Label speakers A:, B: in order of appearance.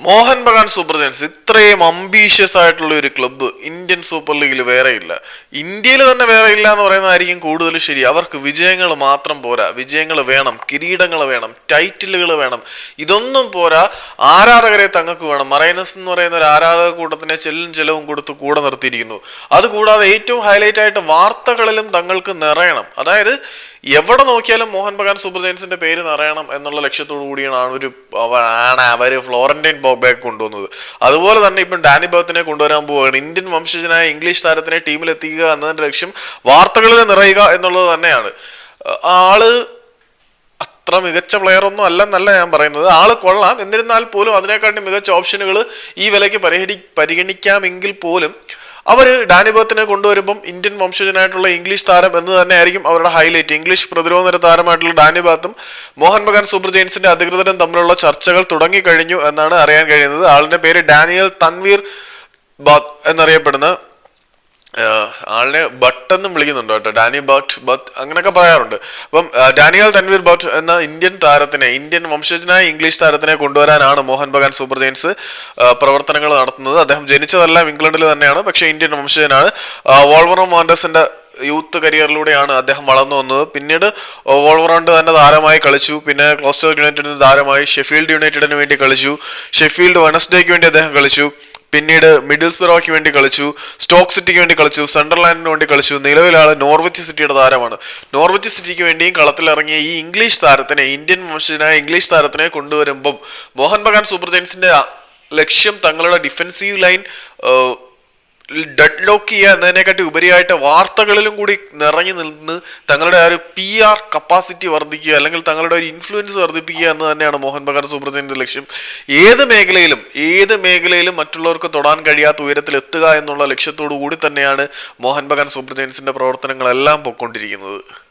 A: Mohan Bagan super giants ഇത്രയും ambitious ആയിട്ടുള്ള ഒരു ക്ലബ്ബ് ഇന്ത്യൻ സൂപ്പർ ലീഗിൽ വേറെ ഇല്ല. ഇന്ത്യയിൽ തന്നെ വേറെ ഇല്ല എന്ന് പറയുന്നതായിരിക്കും കൂടുതൽ ശരി. അവർക്ക് വിജയങ്ങൾ മാത്രം പോരാ. വിജയങ്ങൾ വേണം കിരീടങ്ങൾ വേണം ടൈറ്റിലുകൾ വേണം. ഇതൊന്നും പോരാ. ആരാധകരെ തങ്ങൾക്ക് വേണം. മറൈനസ് എന്ന് പറയുന്ന ഒരു ആരാധക കൂട്ടത്തിനെ ചെല്ലും ചെലവും കൊടുത്ത് കൂടെ നിർത്തിയിരിക്കുന്നു. അതുകൂടാതെ ഏറ്റവും ഹൈലൈറ്റ് ആയിട്ട് വാർത്തകളിലും തങ്ങൾക്ക് നിറയണം. അതായത് എവിടെ നോക്കിയാലും മോഹൻ ബഗാൻ സൂപ്പർ ജയൻസിന്റെ പേര് നിറയണം എന്നുള്ള ലക്ഷ്യത്തോടു കൂടിയാണ് ഒരു ആണ് അവർ ഫ്ലോറന്റൈൻ ബോബാക്ക് കൊണ്ടുവന്നത്. അതുപോലെ തന്നെ ഇപ്പം ഡാനി ബർത്തിനെ കൊണ്ടുവരാൻ പോവുകയാണ്. ഇന്ത്യൻ വംശജനായ ഇംഗ്ലീഷ് താരത്തിനെ ടീമിൽ എത്തിക്കുക എന്നതിന്റെ ലക്ഷ്യം വാർത്തകളിൽ നിറയുക എന്നുള്ളത് തന്നെയാണ്. ആൾ അത്ര മികച്ച പ്ലെയർ ഒന്നും അല്ലെന്നല്ല ഞാൻ പറയുന്നത്. ആൾ കൊള്ളാം. എന്നിരുന്നാൽ പോലും അതിനെക്കാട്ടി മികച്ച ഓപ്ഷനുകൾ ഈ വിലയ്ക്ക് പരിഹരി പരിഗണിക്കാമെങ്കിൽ പോലും അവർ ഡാനിബത്തിനെ കൊണ്ടുവരുമ്പം ഇന്ത്യൻ വംശജനായിട്ടുള്ള ഇംഗ്ലീഷ് താരം എന്ന് തന്നെയായിരിക്കും അവരുടെ ഹൈലൈറ്റ്. ഇംഗ്ലീഷ് പ്രതിരോധ നിര താരമായിട്ടുള്ള ഡാനിബാത്തും മോഹൻ ബഗാൻ സൂപ്പർ ജെയിൻസിന്റെ അധികൃതരും തമ്മിലുള്ള ചർച്ചകൾ തുടങ്ങിക്കഴിഞ്ഞു എന്നാണ് അറിയാൻ കഴിയുന്നത്. ആളിന്റെ പേര് ഡാനിയൽ തൻവീർ ബാത്ത് എന്നറിയപ്പെടുന്ന ആളിനെ ബട്ട് എന്നും വിളിക്കുന്നുണ്ട് കേട്ടോ. ഡാനി ബട്ട് ബത്ത് അങ്ങനെയൊക്കെ പറയാറുണ്ട്. അപ്പം ഡാനിയൽ തൻവീർ ബട്ട് എന്ന ഇന്ത്യൻ താരത്തിനെ ഇന്ത്യൻ വംശജനായ ഇംഗ്ലീഷ് താരത്തിനെ കൊണ്ടുവരാനാണ് മോഹൻ ബഗാൻ സൂപ്പർ ജെയിൻസ് പ്രവർത്തനങ്ങൾ നടത്തുന്നത്. അദ്ദേഹം ജനിച്ചതെല്ലാം ഇംഗ്ലണ്ടിൽ തന്നെയാണ് പക്ഷേ ഇന്ത്യൻ വംശജനാണ്. വോൾവറോ മോൻഡസിന്റെ യൂത്ത് കരിയറിലൂടെയാണ് അദ്ദേഹം വളർന്നു വന്നത്. പിന്നീട് ഓൾറൗണ്ട് തന്നെ താരമായി കളിച്ചു. പിന്നെ ക്ലോസ്റ്റർ യുണൈറ്റഡിന് താരമായി ഷെഫീൽഡ് യുണൈറ്റഡിന് വേണ്ടി കളിച്ചു. ഷെഫീൽഡ് വെനസ്ഡേക്ക് വേണ്ടി അദ്ദേഹം കളിച്ചു. പിന്നീട് മിഡിൽസ്ബറോയ്ക്ക് വേണ്ടി കളിച്ചു. സ്റ്റോക്ക് സിറ്റിക്ക് വേണ്ടി കളിച്ചു. സണ്ടർലാൻഡിന് വേണ്ടി കളിച്ചു. നിലവിലാണ് നോർവിച്ച് സിറ്റിയുടെ താരമാണ്. നോർവിച്ച് സിറ്റിക്ക് വേണ്ടിയും കളത്തിലിറങ്ങിയ ഈ ഇംഗ്ലീഷ് താരത്തിനെ ഇന്ത്യൻ വംശജനായ ഇംഗ്ലീഷ് താരത്തിനെ കൊണ്ടുവരുമ്പം മോഹൻ ബഗാൻ സൂപ്പർ ജയൻസിന്റെ ലക്ഷ്യം തങ്ങളുടെ ഡിഫൻസീവ് ലൈൻ ഡെഡ് ലോക്ക് ചെയ്യുക എന്നതിനെക്കാട്ടി ഉപരിയായിട്ട് വാർത്തകളിലും കൂടി നിറഞ്ഞു നിന്ന് തങ്ങളുടെ ആ ഒരു പി ആർ കപ്പാസിറ്റി വർദ്ധിക്കുക അല്ലെങ്കിൽ തങ്ങളുടെ ഒരു ഇൻഫ്ലുവൻസ് വർദ്ധിപ്പിക്കുക എന്ന് തന്നെയാണ് മോഹൻ ബഗാൻ ജയൻസിന്റെ ലക്ഷ്യം. ഏത് മേഖലയിലും ഏത് മേഖലയിലും മറ്റുള്ളവർക്ക് തൊടാൻ കഴിയാത്ത ഉയരത്തിൽ എത്തുക എന്നുള്ള ലക്ഷ്യത്തോടു കൂടി തന്നെയാണ് മോഹൻ ബഗാൻ സൂപ്പർ ജയൻസിന്റെ പ്രവർത്തനങ്ങളെല്ലാം പൊയ്ക്കൊണ്ടിരിക്കുന്നത്.